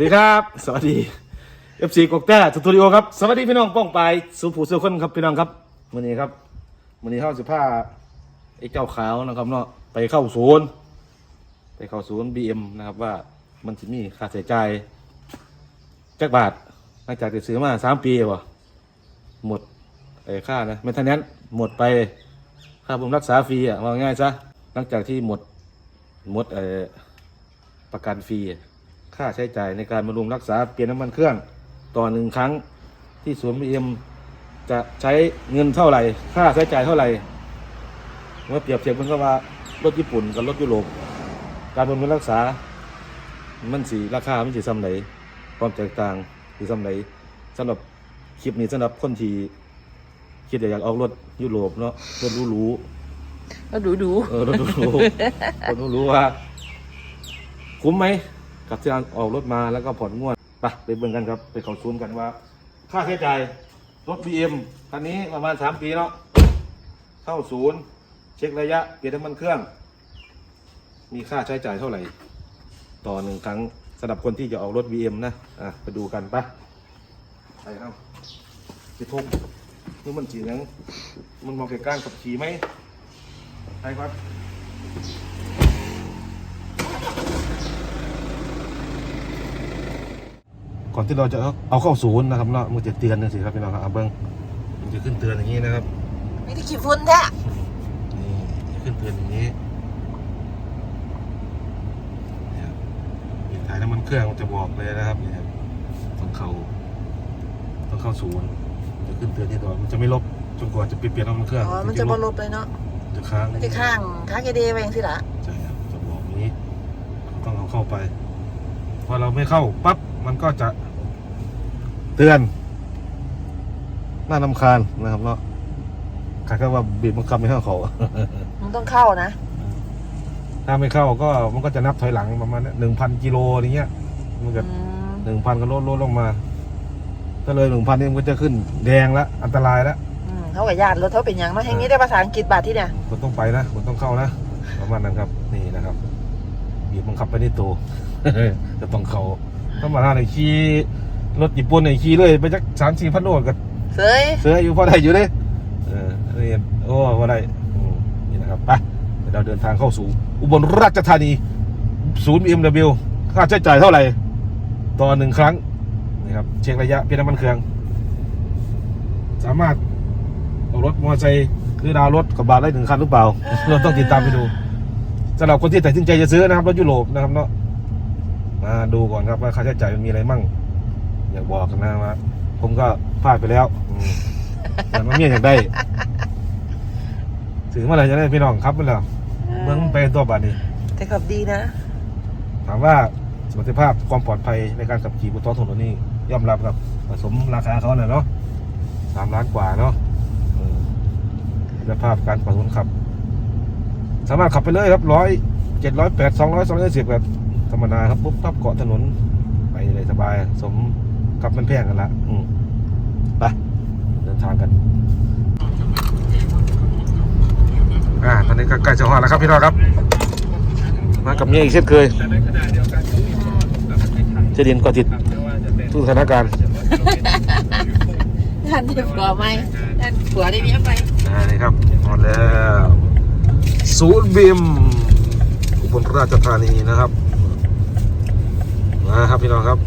สวัสดีครับ สวัสดี FC กกแต้สตูดิโอครับ สวัสดีพี่น้องป้องไปสุภูสุคนครับพี่น้องครับวันนี้ครับวันนี้เข้าสิบห้าไอ้เจ้าขาวนะครับเนาะไปเข้าศูนย์ไปเข้าศูนย์บีเอ็มนะครับว่ามันจะมีค่าใช้จ่ายจักบาทหลังจากที่ซื้อมาสามปีวะหมดไอ้ค่านะไม่ทันนั้นหมดไปค่าบำรุงรักษาฟรีอะว่าง่ายซะหลังจากที่หมดหมดเอ่อประกันฟรี ค่าใช้จ่ายในการบำรุงรักษาเปลี่ยนน้ำมันเครื่องต่อหนึ่งครั้งที่ศูนย์บีเอ็มจะใช้เงินเท่าไหร่ ค่าใช้จ่ายเท่าไหร่เมื่อเปรียบเทียบมันก็ว่ารถญี่ปุ่นกับรถยุโรปการบำรุงรักษา มันสีราคามันสีซ้ำไหนความแตกต่างสีซ้ำไหนสำหรับคลิปนี้สำหรับคนที่คิดอยากออกรถยุโรปเนาะรถหรูๆก็ดูดูเออเราต้องรู้เราต้องรู้ว่า คุ้มไหม กับที่เราออกรถมาแล้วก็ผ่อนงวดไปไปเบิ่งกันครับ ไปเขาซูนกันว่า ค่าใช้จ่ายรถ BM คันนี้ประมาณสามปีเนาะเข้าศูนย์ เช็คระยะเปลี่ยนน้ำมันเครื่อง มีค่าใช้จ่ายเท่าไหร่ ต่อหนึ่งครั้งสำหรับคนที่จะออกรถ BM นะอะไปดูกันปะไปครับไปทุกนี่มันจีนังมันมองแก่ก้างขับขี่ไหมไปครับ อนที่เราจะเอาเข้าศูนย์นะครับเนาะมันจะเตือนนะสิครับพี่น้องครับเอาเบิ้งมันจะขึ้นเตือนอย่างนี้นะครับไม่ได้ขี้ฝุ่นแท้นี่จะขึ้นเตือนอย่างนี้เนี่ยมีถ่ายน้ำมันเครื่องมันจะบอกเลยนะครับเนี่ยต้องเข้าต้องเข้าศูนย์จะขึ้นเตือนที่ตอนมันจะไม่ลบจนกว่าจะเปลี่ยนน้ำมันเครื่องอ๋อมันจะบอลบเลยเนาะจะค้างมันจะข้างข้างเอเดย์ไปยังสิละใช่ครับจะบอกอย่างนี้ต้องเอาเข้าไปพอเราไม่เข้าปั๊บมันก็จะ เตือน น่านำคาญนะครับเนาะขายแค่ว่าบีบบังคับไม่ให้เขามันต้องเข้านะ ถ้าไม่เข้าก็มันก็จะนับถอยหลังประมาณหนึ่งพันกิโลอย่างเงี้ย มันก็อืมหนึ่งพันก็ลดลดลงมา ถ้าเลยหนึ่งพันนี่มันก็จะขึ้นแดงละอันตรายละอืมเขากับญาติรถเขาเป็นหยังมาแห่งนี้ได้ภาษาอังกฤษบาทที่เนี่ยคุณต้องไปนะคุณต้องเข้านะประมาณนั้นครับ นี่นะครับบีบบังคับไปที่ตัว จะต้องเข้าธรรมดาในขี่ รถญี่ปุ่นในขี่เลยไปจักสามสี่พันโลก็เสยเสืออยู่พอได้อยู่เลยเออเรียนโอ้พอได้อืมนี่นะครับไปเดี๋ยวเราเดินทางเข้าสู่ อุบลราชธานี ศูนย์ BMW ค่าใช้จ่ายเท่าไหร่ ต่อหนึ่งครั้งนี่ครับเช็คระยะเปลี่ยนน้ำมันเครื่อง สามารถเอารถมอเตอร์ไซค์หรือดาวน์รถกับบาทได้หนึ่งคันหรือเปล่า เราต้องติดตามไปดูสำหรับคนที่ตัดสินใจจะซื้อนะครับรถยุโรปนะครับเนาะมาดูก่อนครับว่าค่าใช้จ่ายมันมีอะไรมั่ง อยากบอกกันนะว่าผมก็พลาดไปแล้วอืมแต่น้องเมียอยากได้ถึงเมื่อไหร่จะได้พี่น้องครับเมื่อไหร่เมืองมันไปตัวบาทนี้ แต่ขับดีนะ ถามว่าสมรรถภาพความปลอดภัยในการขับขี่บนท้องถนนนี่ย่อมรับครับผสมราคาเขาเนี่ยเนาะสามล้านกว่าเนาะเออคุณภาพการขับรถขับ สามารถขับไปเลยครับร้อยเจ็ดร้อยแปดสองร้อยสองร้อยสิบแบบธรรมดาครับปุ๊บปั๊บเกาะถนนไปเลยสบาย สม กับมันแพงกันละอืมไปเดินทางกันอ่าตอนนี้ก็ใกล้จะหอดแล้วครับพี่น้องครับ มากับเมียอีกเช่นเคยเจะเรียนก่อติดทุกสถานการณ์ท่านได้ผัวไหมท่านผัวได้เมียไหมอ่านี่ครับหมดแล้วศูนย์บิมอุบลราชธานีนะครับมาครับพี่น้องครับ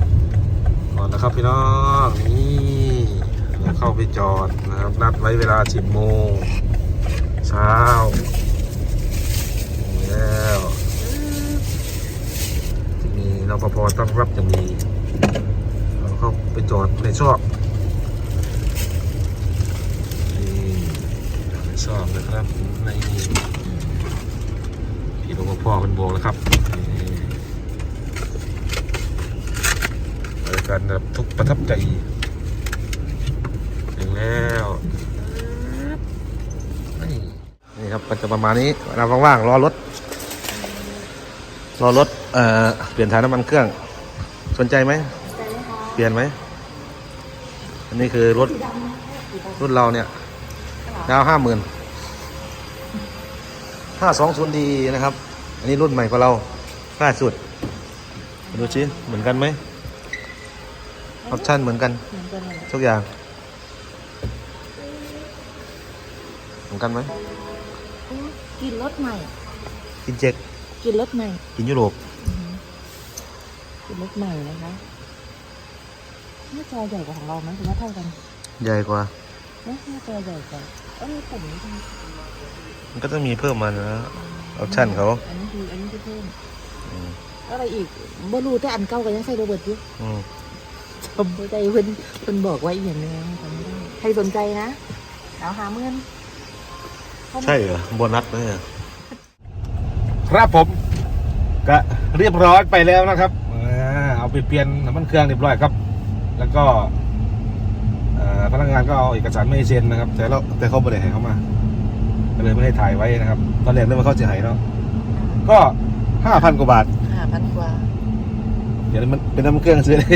หมดแล้วครับพี่น้องนี่เราเข้าไปจอดนะครับนัดไว้เวลา 10 โมงเช้าแล้วจะมีรปภต้อนรับอย่างดีเราเข้าไปจอดในซอกนี่ไม่ชอบนะครับในพี่หลวงพ่อเป็นโบกแล้วครับนี่บริ การแบบทุกประทับใจถึงแล้วนี่นี่ครับก็จะประมาณนี้เราว่างๆรอรถ รอรถเอ่อเปลี่ยนถ่ายน้ำมันเครื่อง สนใจไหมเปลี่ยนไหมอันนี้คือรถรุ่นเราเนี่ยดาวห้าหมื่นห้าสองศูนย์ดีนะครับ อันนี้รุ่นใหม่กว่าเราล่าสุดดูชิเหมือนกันไหม อปชั่นเหมือนกัน เหมือนกันเลยทุกอย่าง เหมือนกันไหมกินรสใหม่ กินเจ็กกินรสใหม่กินยุโรปกินรสใหม่นะคะหน้าจอใหญ่กว่าของเราไหมหรือว่าเท่ากันใหญ่กว่า เนอะหน้าจอใหญ่กว่าเอ้ามีปุ่มนี้ด้วยมันก็ต้องมีเพิ่มมานะออปชั่นเขาอันนี้คืออันนี้คือเพิ่มอืมอะไรอีกบ่รู้แต่อันเก่าก็ยังใส่โรเบิร์ตอยู่อืม ชมใจเพิ่นเพิ่นบอกไว้อีกอย่างหนึงจำไม่ได้ใครสนใจนะเอาหาเมื่อนเข้ามาใช่เหรอโบนัสเนี่ยครับผม ก็เรียบร้อยไปแล้วนะครับอ่าเอาไปเปลี่ยนน้ำมันเครื่องเรียบร้อยครับ แล้วก็เอ่อพนักงานก็เอาเอกสารไม่ให้เซ็นนะครับ แต่เราแต่เขาไม่ได้ให้เขามาก็เลยไม่ได้ถ่ายไว้นะครับ ตอนแรกนึกว่าเขาจะให้เนาะก็ห้าพันกว่าบาทห้าพันกว่า เดี๋ยวมันเป็นน้ำมันเครื่องซื้อได้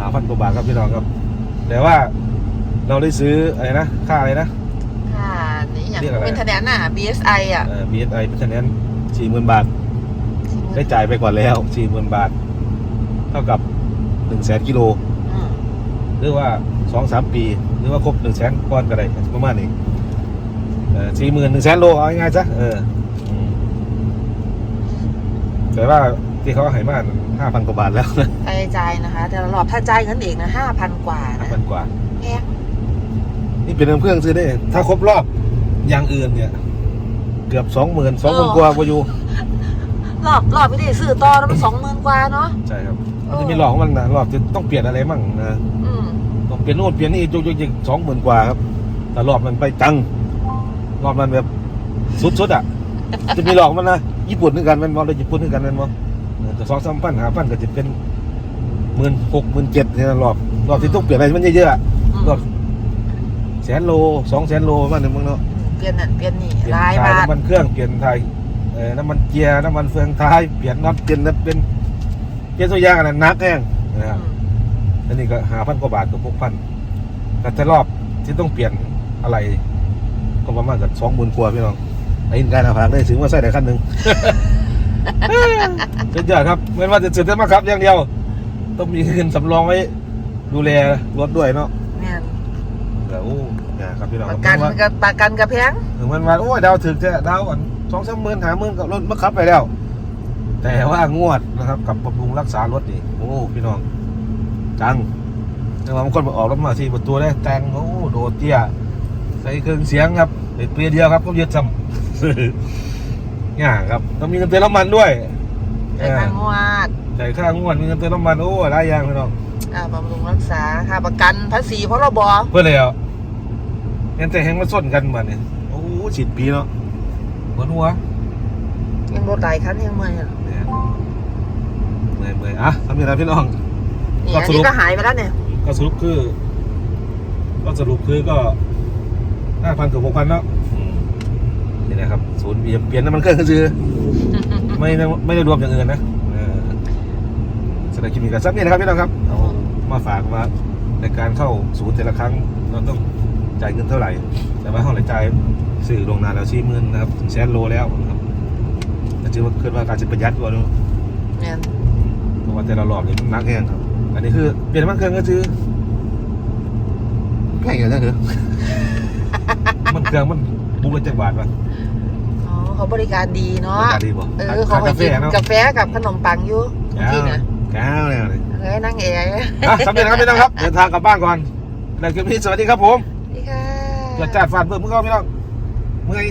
ห้าพันกว่าบาทครับพี่น้องครับ แต่ว่าเราได้ซื้ออะไรนะ ค่าอะไรนะ ค่ะ นี่อย่างเรียกอะไร เป็นคะแนนน่ะ BSI อะ เอ่อ BSI เพราะฉะนั้นสี่หมื่นบาท ได้จ่ายไปก่อนแล้วสี่หมื่นบาท เท่ากับหนึ่งแสนกิโล อืมหรือว่าสองสามปี หรือว่าครบหนึ่งแสนก้อนก็ได้ประมาณนี้สี่หมื่นหนึ่งแสนโลเอาง่ายๆซะเอออืมแต่ว่าที่เขาให้มา ห้าพันกว่าบาทแล้วนะค่าใช้จ่ายนะคะ แต่ละรอบถ้าจ่ายเงินเองนะห้าพันกว่าห้านะพันกว่า แพงนี่เป็นน้ำเครื่องซื้อได้ ถ้าครบรอบอย่างอื่นเนี่ย เกือบสองหมื่นสองหมื่นกว่าก็อยู่รอบรอบไม่ได้ซื้อต่อแล้วมันสองหมื่นกว่าเนาะ ใช่ครับมันจะมีหลอกของมันนะหลอกจะต้องเปลี่ยนอะไรมั่งนะอืมต้องเปลี่ยนโน่นเปลี่ยนนี่จุกจิกสองหมื่นกว่าครับ แต่รอบมันไปจังรอบมันแบบสุดๆอะ จะมีหลอกมันนะญี่ปุ่นนึงกันแมันมองเลยญี่ปุ่นนึงกันแมันมอง แต่สองสามพันหาพันก็จะเป็นหมื่นหกหมื่นเจ็ดเนี่ยรอบรอบที่ต้องเปลี่ยนอะไรมันเยอะๆอะอืมรอบแสนโลสองแสนโลประมันหนึ่งมั้งเนาะเปลี่ยนนั่นเปลี่ยนนี่เปลี่ยนรายถ่ายบาทน้ำมันเครื่องเปลี่ยนถ่ายเอ่อน้ำมันเกียร์น้ำมันเฟืองท้ายเปลี่ยนน็อตเปลี่ยนเป็นเปลี่ยนตัวอย่างอันนั้นนักแห้งนะครับอันนี้ก็หาพันกว่าบาทก็พกพันแต่แต่รอบที่ต้องเปลี่ยนอะไร ก็ประมาณกับสองหมื่นกว่าพี่น้องไอ้การอาภาได้ถึงว่าใส่ได้ขั้นหนึ่ง สุดยอดครับเมื่อว่าจะสุดได้มากครับอย่างเดียว ต้องมีเงินสำรองไว้ ดูแลรถด้วยเนาะเนี่ยแต่โอ้ยากครับพี่น้องประกันว่ากับประกันกับแพงถึงมันว่าโอ้ยดาวถึงจะดาวอ่อนสองสามหมื่นหาหมื่นกับรถมาขับไปแล้ว แต่ว่างวดนะครับกับบำรุงรักษารถนี่โอ้พี่น้องจังแต่ว่าบางคนมาออกรถมาที่ประตูได้แต่งโอ้โดดเตี้ยใส่เครื่องเสียงครับเปิดเปียเดียวครับก็ยึดซ้ำ เนี่ยครับต้องมีเงินเติมน้ำมันด้วยไอ้ทางงวดจ่ายค่างวดมีเงินเติมน้ำมันโอ้หลายอย่างพี่น้องอ่าบำรุงรักษาค่าประกันภาษีพรบเพื่อแล้วเงินแต่แหงมาส้นกันมาเนี่ยโอ้สิบปีเนาะหัวหัวยังรถหลายคันยังเมื่อยอะเนี่ยเมื่อยเมื่อยอะทำยังไงพี่น้องนี่ก็อันสรุนี้ปก็หายไปแล้วเนี่ยก็สรุปคือ ก็สรุปคือก็ห้าพันกับหกพันเนาะ อืมนี่นะครับศูนย์เปลี่ยนเปลี่ยนน้ำมันเครื่องก็คือไม่ได้ไม่ได้รวมอย่างอื่นนะเออสำหรับคลิปนี้ก็สักนี่นะครับพี่น้องครับเอามาฝากว่าในการเข้าศูนย์แต่ละครั้งเราต้องจ่ายเงินเท่าไหร่ แต่ว่าเขาเลยจ่ายสื่อลวงหนานแล้วสี่หมื่นนะครับถึงแสนโลแล้วนะครับก็ถือว่าคิดว่าการจะประหยัดกว่าเนอะเนี่ยเพราะว่าแต่ละรอบนี่มันหนักแห้งครับ อันนี้คือเปลี่ยนน้ำมันเครื่องก็คือแพงอย่างนั้นเหรอมันเครื่องมันบุกเลยจักบาทป่ะอ๋อ เขาบริการดีเนาะราคาดีป่ะเออเขาให้กาแฟกินเนาะกาแฟกับขนมปังอยู่จก้าริงวๆนะก้าวเนี่ยเลยเฮ้ยนั่งแอร์อะสำเร็จแล้วครับพี่น้องครับเดินทางกลับบ้านก่อนแล้วคลิปนี้สวัสดีครับผมนี่ค่ะเกิดจัดฟันเพิ่มเมื่อกี้พี่น้องเมื่อย